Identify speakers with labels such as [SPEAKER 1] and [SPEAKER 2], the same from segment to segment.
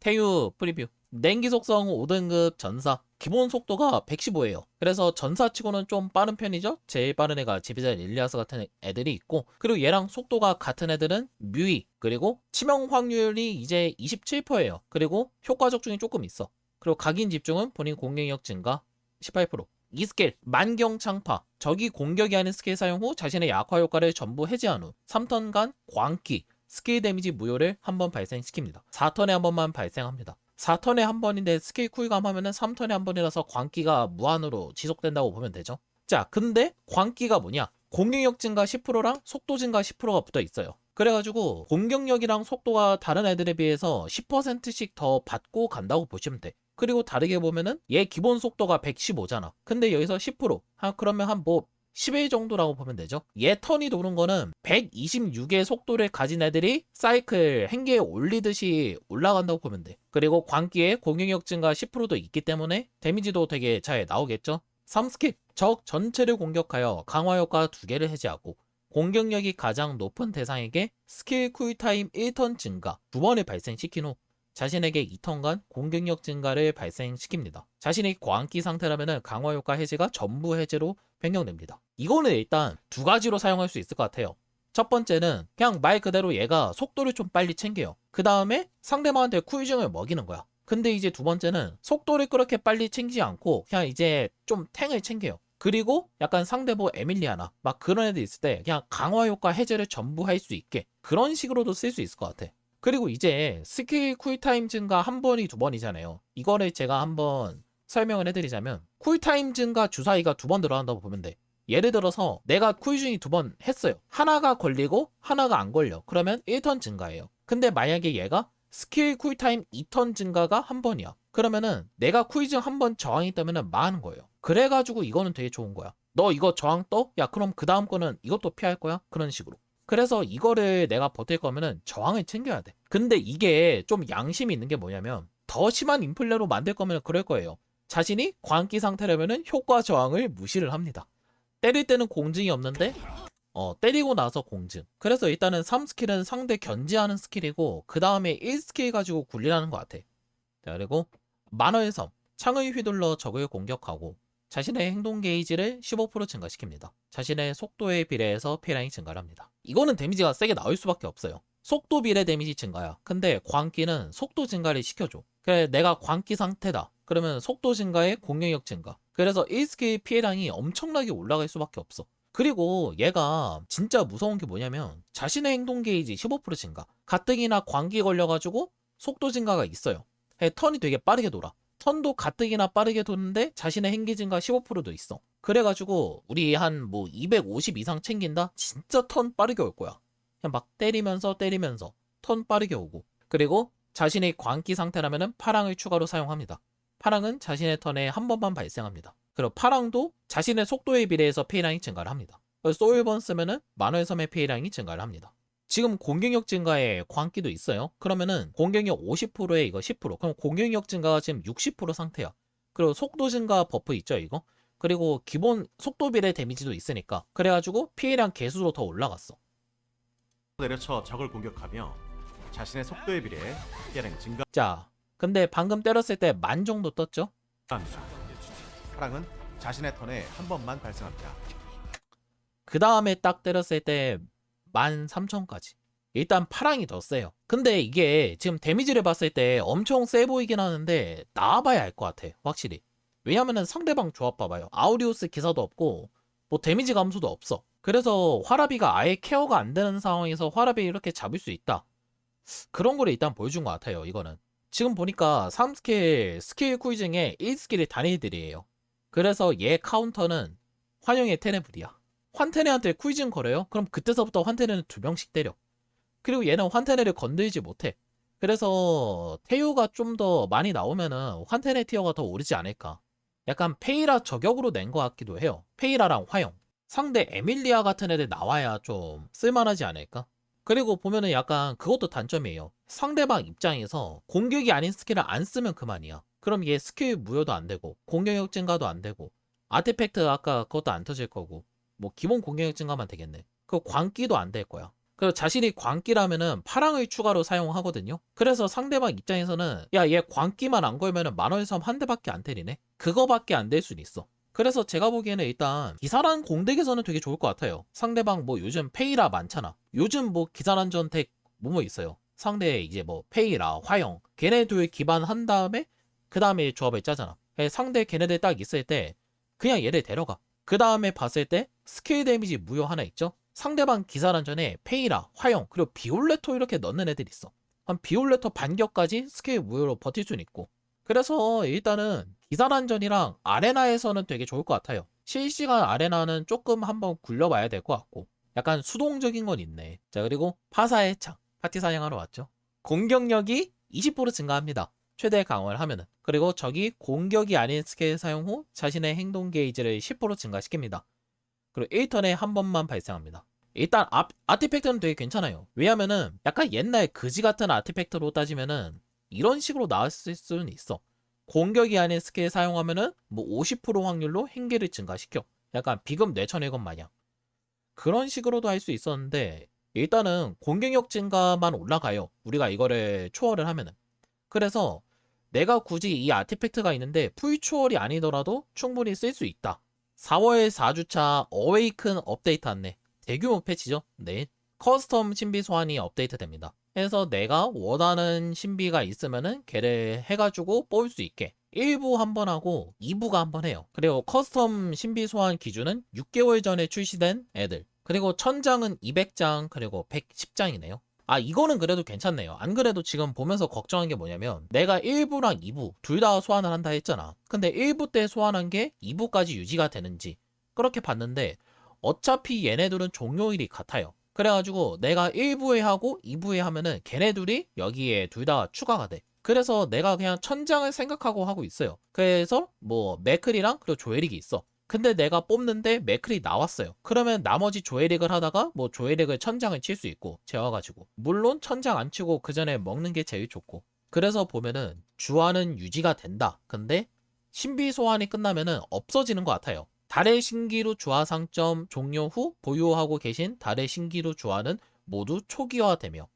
[SPEAKER 1] 태유 프리뷰. 냉기 속성 5등급 전사. 기본 속도가 115예요. 그래서 전사치고는 좀 빠른 편이죠? 제일 빠른 애가 지비자 릴리아스 같은 애들이 있고 그리고 얘랑 속도가 같은 애들은 뮤이 그리고 치명 확률이 이제 27%예요. 그리고 효과 적중이 조금 있어. 그리고 각인 집중은 본인 공격력 증가 18%이 스킬 만경 창파. 적이 공격이 아닌 스킬 사용 후 자신의 약화 효과를 전부 해제한 후 3턴간 광기 스킬 데미지 무효를 한 번 발생시킵니다. 4턴에 한 번만 발생합니다. 4턴에 한 번인데 스킬 쿨감 하면은 3턴에 한 번이라서 광기가 무한으로 지속된다고 보면 되죠. 자, 근데 광기가 뭐냐? 공격력 증가 10%랑 속도 증가 10%가 붙어 있어요. 그래가지고 공격력이랑 속도가 다른 애들에 비해서 10%씩 더 받고 간다고 보시면 돼. 그리고 다르게 보면은 얘 기본 속도가 115잖아. 근데 여기서 10%. 아, 그러면 한뭐 11 정도라고 보면 되죠. 얘 턴이 도는 거는 126의 속도를 가진 애들이 사이클 행계에 올리듯이 올라간다고 보면 돼. 그리고 광기에 공격력 증가 10%도 있기 때문에 데미지도 되게 잘 나오겠죠. 3스킬 적 전체를 공격하여 강화 효과 2개를 해제하고 공격력이 가장 높은 대상에게 스킬 쿨타임 1턴 증가 2번을 발생시킨 후 자신에게 2턴간 공격력 증가를 발생시킵니다. 자신이 광기 상태라면 강화 효과 해제가 전부 해제로 변경됩니다. 이거는 일단 두 가지로 사용할 수 있을 것 같아요. 첫 번째는 그냥 말 그대로 얘가 속도를 좀 빨리 챙겨요. 그 다음에 상대방한테 쿨증을 먹이는 거야. 근데 이제 두 번째는 속도를 그렇게 빨리 챙기지 않고 그냥 이제 좀 탱을 챙겨요. 그리고 약간 상대 뭐 에밀리아나 막 그런 애들 있을 때 그냥 강화 효과 해제를 전부 할 수 있게 그런 식으로도 쓸 수 있을 것 같아. 그리고 이제 스킬 쿨타임 증가 한 번이 두 번이잖아요. 이거를 제가 한번 설명을 해드리자면 쿨타임 증가 주사위가 두 번 들어간다고 보면 돼. 예를 들어서 내가 쿨중이 두 번 했어요. 하나가 걸리고 하나가 안 걸려. 그러면 1턴 증가예요. 근데 만약에 얘가 스킬 쿨타임 2턴 증가가 한 번이야. 그러면은 내가 쿨중 한 번 저항이 뜨면은 망하는 거예요. 그래가지고 이거는 되게 좋은 거야. 너 이거 저항 떠? 야 그럼 그 다음 거는 이것도 피할 거야? 그런 식으로. 그래서 이거를 내가 버틸 거면은 저항을 챙겨야 돼. 근데 이게 좀 양심이 있는 게 뭐냐면 더 심한 인플레로 만들 거면 그럴 거예요. 자신이 광기 상태라면은 효과 저항을 무시를 합니다. 때릴 때는 공증이 없는데 어 때리고 나서 공증. 그래서 일단은 3스킬은 상대 견제하는 스킬이고 그 다음에 1스킬 가지고 굴리라는 것 같아. 자 그리고 만화의 섬 창을 휘둘러 적을 공격하고 자신의 행동 게이지를 15% 증가시킵니다. 자신의 속도에 비례해서 피해량이 증가를 합니다. 이거는 데미지가 세게 나올 수밖에 없어요. 속도 비례 데미지 증가야. 근데 광기는 속도 증가를 시켜줘. 그래 내가 광기 상태다. 그러면 속도 증가에 공격력 증가. 그래서 1스킬 피해량이 엄청나게 올라갈 수밖에 없어. 그리고 얘가 진짜 무서운 게 뭐냐면 자신의 행동 게이지 15% 증가. 가뜩이나 광기 걸려가지고 속도 증가가 있어요. 해, 턴이 되게 빠르게 돌아. 턴도 가뜩이나 빠르게 도는데 자신의 행기 증가 15%도 있어. 그래가지고 우리 한 뭐 250 이상 챙긴다? 진짜 턴 빠르게 올 거야. 그냥 막 때리면서 때리면서 턴 빠르게 오고. 그리고 자신의 광기 상태라면은 파랑을 추가로 사용합니다. 파랑은 자신의 턴에 한 번만 발생합니다. 그리고 파랑도 자신의 속도에 비례해서 피해량이 증가를 합니다. 소울번 쓰면은 만화의 섬의 피해량이 증가를 합니다. 지금 공격력 증가에 광기도 있어요. 그러면은 공격력 50%에 이거 10%. 그럼 공격력 증가가 지금 60% 상태야. 그리고 속도 증가 버프 있죠, 이거? 그리고 기본 속도 비례 데미지도 있으니까. 그래가지고 피해량 개수로 더 올라갔어.
[SPEAKER 2] 내려쳐 적을 공격하며 자신의 속도에 비례 피해량 증가합니다.
[SPEAKER 1] 자, 근데 방금 때렸을 때 만 정도 떴죠?
[SPEAKER 2] 파랑은 자신의 턴에 한 번만 발생합니다.
[SPEAKER 1] 그 다음에 딱 때렸을 때 13,000까지. 일단 파랑이 더 세요. 근데 이게 지금 데미지를 봤을 때 엄청 세 보이긴 하는데 나와봐야 알 것 같아. 확실히. 왜냐면은 상대방 조합 봐봐요. 아우리우스 기사도 없고 뭐 데미지 감소도 없어. 그래서 화라비가 아예 케어가 안 되는 상황에서 화라비 이렇게 잡을 수 있다. 그런 거를 일단 보여준 것 같아요. 이거는. 지금 보니까 3스킬 스킬 쿨 중에 1스킬이 단일들이에요. 그래서 얘 카운터는 환영의 테네블이야. 환테네한테 퀴즈는 걸어요? 그럼 그때서부터 환테네는 두 명씩 때려. 그리고 얘는 환테네를 건들지 못해. 그래서 태요가 좀 더 많이 나오면은 환테네 티어가 더 오르지 않을까. 약간 페이라 저격으로 낸 것 같기도 해요. 페이라랑 화영. 상대 에밀리아 같은 애들 나와야 좀 쓸만하지 않을까? 그리고 보면은 약간 그것도 단점이에요. 상대방 입장에서 공격이 아닌 스킬을 안 쓰면 그만이야. 그럼 얘 스킬 무효도 안 되고 공격력 증가도 안 되고 아티팩트 아까 그것도 안 터질 거고 뭐 기본 공격력 증가만 되겠네. 그 광기도 안 될 거야. 그리고 자신이 광기라면은 파랑을 추가로 사용하거든요. 그래서 상대방 입장에서는 야 얘 광기만 안 걸면은 만월섬 한 대밖에 안 때리네. 그거밖에 안 될 수는 있어. 그래서 제가 보기에는 일단 기사란 공덱에서는 되게 좋을 것 같아요. 상대방 뭐 요즘 페이라 많잖아. 요즘 뭐 기사란 전택 뭐 뭐 있어요. 상대 이제 뭐 페이라, 화영 걔네 둘 기반한 다음에 그 다음에 조합을 짜잖아. 상대 걔네들 딱 있을 때 그냥 얘를 데려가. 그 다음에 봤을 때 스킬 데미지 무효 하나 있죠? 상대방 기사란 전에 페이라, 화영, 그리고 비올레토 이렇게 넣는 애들 있어. 한 비올레토 반격까지 스킬 무효로 버틸 수는 있고. 그래서 일단은 기사란전이랑 아레나에서는 되게 좋을 것 같아요. 실시간 아레나는 조금 한번 굴려봐야 될 것 같고. 약간 수동적인 건 있네. 자, 그리고 파사의 창. 파티 사냥하러 왔죠. 공격력이 20% 증가합니다. 최대 강화를 하면은. 그리고 적이 공격이 아닌 스킬 사용 후 자신의 행동 게이지를 10% 증가시킵니다. 그리고 1턴에 한 번만 발생합니다. 일단 아, 아티팩트는 되게 괜찮아요. 왜냐면은 약간 옛날 그지 같은 아티팩트로 따지면은 이런 식으로 나왔을 수는 있어. 공격이 아닌 스킬 사용하면은 뭐 50% 확률로 행계를 증가시켜. 약간 비급 뇌천외건 마냥. 그런 식으로도 할 수 있었는데 일단은 공격력 증가만 올라가요. 우리가 이거를 초월을 하면은. 그래서 내가 굳이 이 아티팩트가 있는데 풀 초월이 아니더라도 충분히 쓸 수 있다. 4월 4주차 어웨이큰 업데이트 안내. 대규모 패치죠. 네. 커스텀 신비 소환이 업데이트 됩니다. 해서 내가 원하는 신비가 있으면은 걔를 해가지고 뽑을 수 있게 1부 한 번 하고 2부가 한 번 해요. 그리고 커스텀 신비 소환 기준은 6개월 전에 출시된 애들. 그리고 1000장은 200장 그리고 110장이네요. 아 이거는 그래도 괜찮네요. 안 그래도 지금 보면서 걱정한 게 뭐냐면 내가 1부랑 2부 둘 다 소환을 한다 했잖아. 근데 1부 때 소환한 게 2부까지 유지가 되는지 그렇게 봤는데 어차피 얘네들은 종료일이 같아요. 그래가지고 내가 1부에 하고 2부에 하면은 걔네들이 여기에 둘 다 추가가 돼. 그래서 내가 그냥 천장을 생각하고 하고 있어요. 그래서 뭐 맥클이랑 그리고 조에릭이 있어. 근데 내가 뽑는데 맥클이 나왔어요. 그러면 나머지 조에릭을 하다가 뭐 조에릭을 천장을 칠 수 있고 재워가지고 물론 천장 안 치고 그 전에 먹는 게 제일 좋고 그래서 보면은 주화는 유지가 된다. 근데 신비 소환이 끝나면은 없어지는 것 같아요. 달의 신기루 주화 상점 종료 후 보유하고 계신 달의 신기루 주화는 모두 초기화되며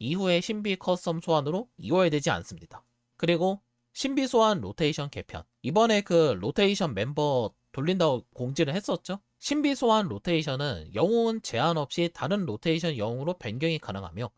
[SPEAKER 1] 이후에 신비 커스텀 소환으로 이월되지 않습니다. 그리고 신비 소환 로테이션 개편. 이번에 그 로테이션 멤버 돌린다고 공지를 했었죠. 신비 소환 로테이션은 영웅은 제한 없이 다른 로테이션 영웅으로 변경이 가능하며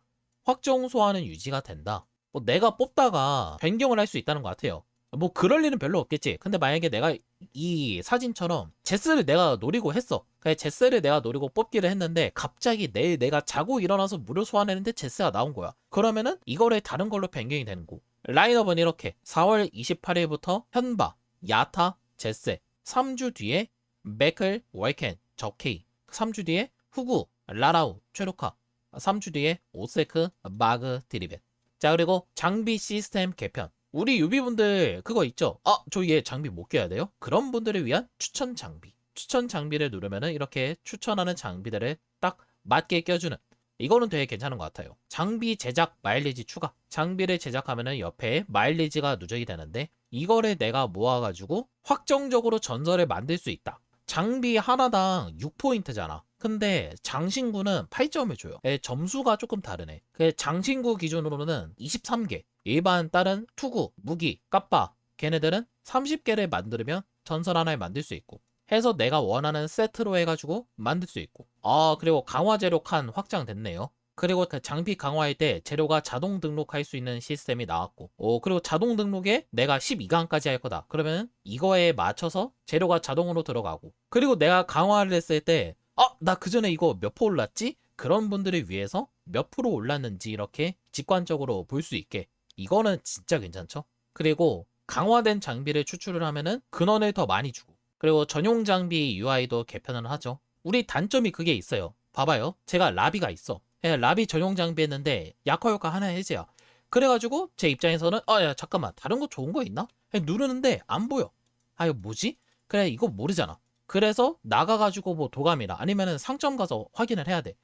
[SPEAKER 1] 확정 소환은 유지가 된다. 뭐 내가 뽑다가 변경을 할 수 있다는 것 같아요. 뭐 그럴 일은 별로 없겠지. 근데 만약에 내가 이 사진처럼 제스를 내가 노리고 했어. 그냥 제스를 내가 노리고 뽑기를 했는데 갑자기 내일 내가 자고 일어나서 무료 소환했는데 제스가 나온 거야. 그러면은 이거를 다른 걸로 변경이 되는 거. 라인업은 이렇게 4월 28일부터 현바, 야타, 제스 3주 뒤에 맥클, 월켄, 적케이 3주 뒤에 후구, 라라우, 최루카 3주 뒤에 오세크, 마그, 드리벳 자 그리고 장비 시스템 개편 우리 유비분들 그거 있죠? 아, 저 얘 장비 못 껴야 돼요? 그런 분들을 위한 추천 장비. 추천 장비를 누르면은 이렇게 추천하는 장비들을 딱 맞게 껴주는. 이거는 되게 괜찮은 것 같아요. 장비 제작 마일리지 추가. 장비를 제작하면은 옆에 마일리지가 누적이 되는데 이거를 내가 모아가지고 확정적으로 전설을 만들 수 있다. 장비 하나당 6포인트잖아. 근데 장신구는 8점을 줘요. 예, 점수가 조금 다르네. 그 장신구 기준으로는 23개. 일반 다른 투구, 무기, 까빠 걔네들은 30개를 만들면 전설 하나를 만들 수 있고 해서 내가 원하는 세트로 해가지고 만들 수 있고 아 그리고 강화 재료 칸 확장됐네요. 그리고 그 장비 강화할 때 재료가 자동 등록할 수 있는 시스템이 나왔고 오 그리고 자동 등록에 내가 12강까지 할 거다 그러면 이거에 맞춰서 재료가 자동으로 들어가고 그리고 내가 강화를 했을 때 아, 나 그 전에 이거 몇 포 올랐지? 그런 분들을 위해서 몇 프로 올랐는지 이렇게 직관적으로 볼 수 있게. 이거는 진짜 괜찮죠? 그리고 강화된 장비를 추출을 하면은 근원을 더 많이 주고. 그리고 전용 장비 UI도 개편을 하죠. 우리 단점이 그게 있어요. 봐봐요. 제가 라비가 있어. 예, 라비 전용 장비 했는데 약화 효과 하나 해제야. 그래가지고 제 입장에서는 아야 잠깐만 다른 거 좋은 거 있나? 예, 누르는데 안 보여. 아 이거 뭐지? 그래 이거 모르잖아. 그래서 나가가지고 뭐 도감이나 아니면은 상점 가서 확인을 해야 돼.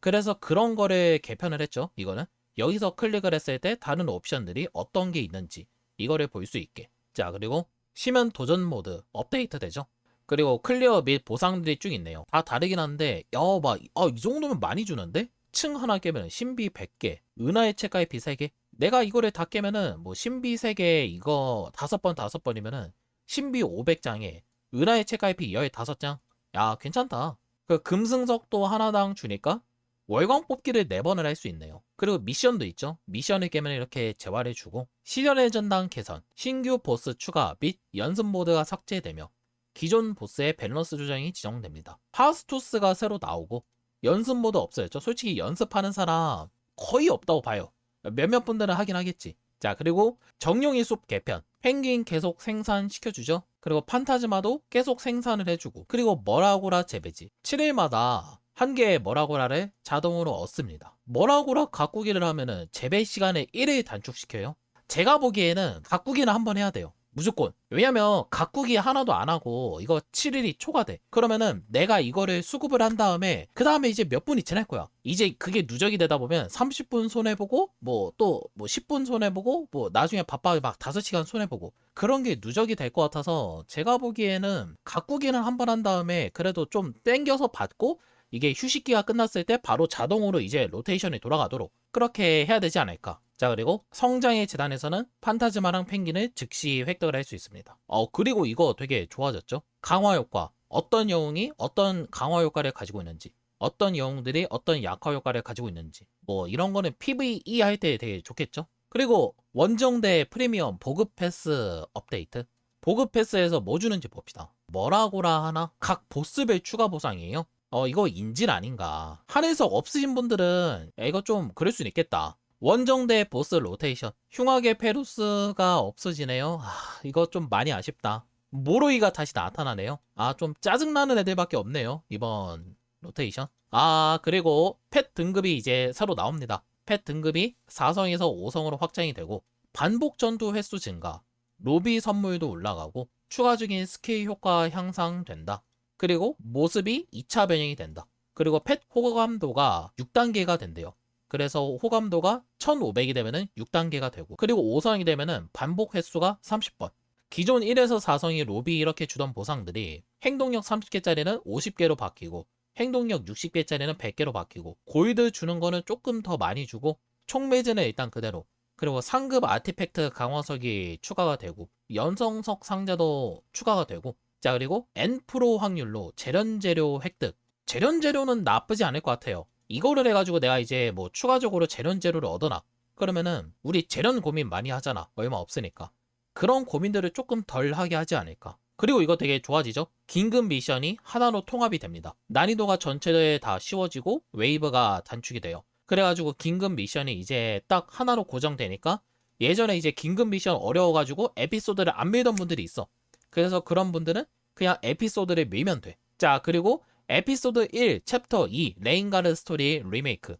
[SPEAKER 1] 그래서 그런 거를 개편을 했죠. 이거는 여기서 클릭을 했을 때 다른 옵션들이 어떤 게 있는지 이거를 볼 수 있게. 자 그리고 시면 도전 모드 업데이트 되죠. 그리고 클리어 및 보상들이 쭉 있네요. 다 다르긴 한데 야막이 정도면 많이 주는데 층 하나 깨면 신비 100개, 은하의 책가입비 3개. 내가 이거를 다 깨면은 뭐 신비 3개 이거 다섯 번 다섯 번이면은 신비 500장에 은하의 책가입비 15장. 야, 괜찮다. 그 금승석도 하나당 주니까 월광 뽑기를 4번을 할 수 있네요. 그리고 미션도 있죠. 미션을 깨면 이렇게 재활해주고 시련의 전당 개선, 신규 보스 추가 및 연습 모드가 삭제되며 기존 보스의 밸런스 조정이 지정됩니다. 파스토스가 새로 나오고 연습 모드 없어졌죠. 솔직히 연습하는 사람 거의 없다고 봐요. 몇몇 분들은 하긴 하겠지. 자, 그리고 정령의 숲 개편. 펭귄 계속 생산시켜주죠. 그리고 판타즈마도 계속 생산을 해주고. 그리고 머라고라 재배지. 7일마다 한 개의 머라고라를 자동으로 얻습니다. 머라고라 가꾸기를 하면은 재배 시간을 1일 단축시켜요. 제가 보기에는 가꾸기는 한 번 해야 돼요. 무조건. 왜냐면 가꾸기 하나도 안 하고 이거 7일이 초과돼. 그러면은 내가 이거를 수급을 한 다음에 그 다음에 이제 몇 분이 지날 거야. 이제 그게 누적이 되다 보면 30분 손해보고 뭐 또뭐 10분 손해보고 뭐 나중에 바빠게 막 5시간 손해보고 그런 게 누적이 될 것 같아서 제가 보기에는 가꾸기는 한 번 한 다음에 그래도 좀 땡겨서 받고 이게 휴식기가 끝났을 때 바로 자동으로 이제 로테이션이 돌아가도록 그렇게 해야 되지 않을까. 자 그리고 성장의 재단에서는 판타즈마랑 펭귄을 즉시 획득을 할 수 있습니다. 어 그리고 이거 되게 좋아졌죠. 강화 효과. 어떤 영웅이 어떤 강화 효과를 가지고 있는지, 어떤 영웅들이 어떤 약화 효과를 가지고 있는지, 뭐 이런 거는 PVE 할 때 되게 좋겠죠. 그리고 원정대 프리미엄 보급 패스 업데이트. 보급 패스에서 뭐 주는지 봅시다. 뭐라고라 하나? 각 보스별 추가 보상이에요. 어 이거 인질 아닌가. 한해석 없으신 분들은 야, 이거 좀 그럴 수는 있겠다. 원정대 보스 로테이션. 흉악의 페루스가 없어지네요. 아, 이거 좀 많이 아쉽다. 모로이가 다시 나타나네요. 아, 좀 짜증나는 애들밖에 없네요. 이번 로테이션. 아, 그리고 펫 등급이 이제 새로 나옵니다. 펫 등급이 4성에서 5성으로 확장이 되고, 반복 전투 횟수 증가, 로비 선물도 올라가고, 추가 적인 스킬 효과 향상된다. 그리고 모습이 2차 변형이 된다. 그리고 펫 호감도가 6단계가 된대요. 그래서 호감도가 1500이 되면은 6단계가 되고 그리고 5성이 되면은 반복 횟수가 30번. 기존 1에서 4성이 로비 이렇게 주던 보상들이 행동력 30개짜리는 50개로 바뀌고 행동력 60개짜리는 100개로 바뀌고 골드 주는 거는 조금 더 많이 주고 총매제는 일단 그대로 그리고 상급 아티팩트 강화석이 추가가 되고 연성석 상자도 추가가 되고 자 그리고 N% 확률로 재련 재료 획득. 재련 재료는 나쁘지 않을 것 같아요. 이거를 해가지고 내가 이제 뭐 추가적으로 재련 재료를 얻어놔. 그러면은 우리 재련 고민 많이 하잖아. 얼마 없으니까. 그런 고민들을 조금 덜 하게 하지 않을까. 그리고 이거 되게 좋아지죠? 긴급 미션이 하나로 통합이 됩니다. 난이도가 전체에 다 쉬워지고 웨이브가 단축이 돼요. 그래가지고 긴급 미션이 이제 딱 하나로 고정되니까 예전에 이제 긴급 미션 어려워가지고 에피소드를 안 밀던 분들이 있어 그래서 그런 분들은 그냥 에피소드를 밀면 돼. 자, 그리고 에피소드 1, 챕터 2, 레인가르 스토리 리메이크.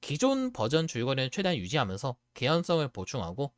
[SPEAKER 1] 기존 버전 줄거리는 최대한 유지하면서 개연성을 보충하고,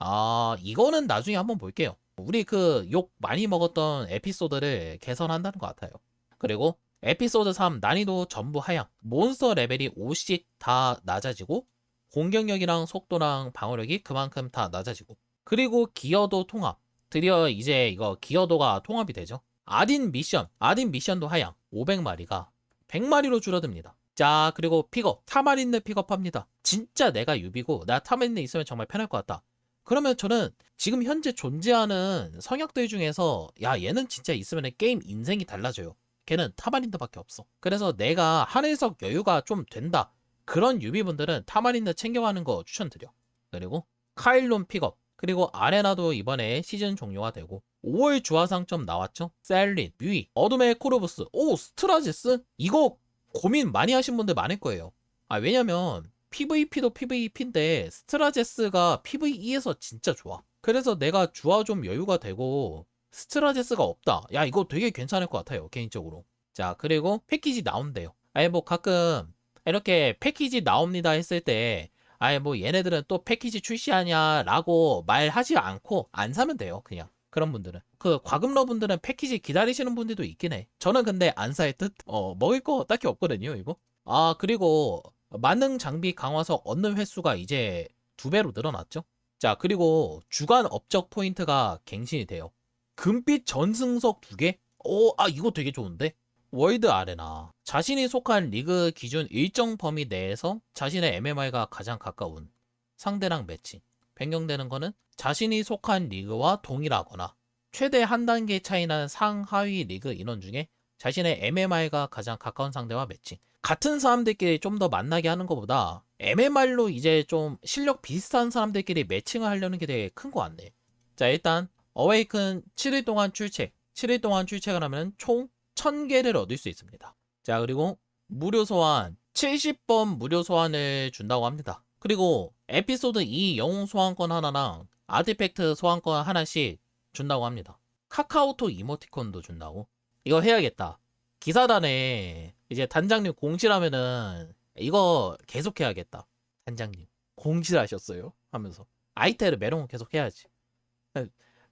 [SPEAKER 1] 아, 이거는 나중에 한번 볼게요. 우리 그 욕 많이 먹었던 에피소드를 개선한다는 것 같아요. 그리고 에피소드 3 난이도 전부 하향. 몬스터 레벨이 5씩 다 낮아지고, 공격력이랑 속도랑 방어력이 그만큼 다 낮아지고, 그리고 기어도 통합. 드디어 이제 이거 기어도가 통합이 되죠. 아딘 미션, 아딘 미션도 하향 500마리가 100마리로 줄어듭니다. 자, 그리고 픽업, 타마린드 픽업합니다. 진짜 내가 유비고 나 타마린드 있으면 정말 편할 것 같다. 그러면 저는 지금 현재 존재하는 성역들 중에서 야 얘는 진짜 있으면 게임 인생이 달라져요. 걔는 타마린드밖에 없어. 그래서 내가 하늘석 여유가 좀 된다. 그런 유비분들은 타마린드 챙겨가는 거 추천드려. 그리고 카일론 픽업, 그리고 아레나도 이번에 시즌 종료가 되고 5월 주화상점 나왔죠? 셀린, 뮤이, 어둠의 코르부스, 오 스트라제스? 이거 고민 많이 하신 분들 많을 거예요. 아 왜냐면 PVP도 PVP인데 스트라제스가 PVE에서 진짜 좋아. 그래서 내가 주화 좀 여유가 되고 스트라제스가 없다. 야 이거 되게 괜찮을 것 같아요 개인적으로. 자 그리고 패키지 나온대요. 아예 뭐 가끔 이렇게 패키지 나옵니다 했을 때 아예 뭐 얘네들은 또 패키지 출시하냐라고 말하지 않고 안 사면 돼요 그냥. 그런 분들은. 그 과금러 분들은 패키지 기다리시는 분들도 있긴 해. 저는 근데 안살듯어 먹을 거 딱히 없거든요 이거. 아 그리고 만능 장비 강화석 얻는 횟수가 이제 두 배로 늘어났죠? 자 그리고 주간 업적 포인트가 갱신이 돼요. 금빛 전승석 두개어아 이거 되게 좋은데 월드 아레나. 자신이 속한 리그 기준 일정 범위 내에서 자신의 MMR과 가장 가까운 상대랑 매치 변경되는 거는 자신이 속한 리그와 동일하거나 최대 한 단계 차이 나는 상하위 리그 인원 중에 자신의 MMR과 가장 가까운 상대와 매칭. 같은 사람들끼리 좀 더 만나게 하는 것보다 MMR로 이제 좀 실력 비슷한 사람들끼리 매칭을 하려는 게 되게 큰거 같네. 자 일단 어웨이큰 7일 동안 출첵 7일 동안 출첵을 하면 총 1000개를 얻을 수 있습니다. 자 그리고 무료 소환 70번 무료 소환을 준다고 합니다. 그리고 에피소드 2 영웅 소환권 하나랑 아티팩트 소환권 하나씩 준다고 합니다. 카카오톡 이모티콘도 준다고? 이거 해야겠다. 기사단에 이제 단장님 공실하면은 이거 계속 해야겠다. 단장님 공실하셨어요? 하면서. 아이테를 메롱 계속 해야지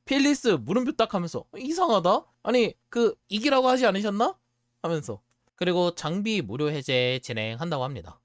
[SPEAKER 1] 필리스 물음표 딱 하면서 이상하다? 아니 그 이기라고 하지 않으셨나? 하면서 그리고 장비 무료 해제 진행한다고 합니다.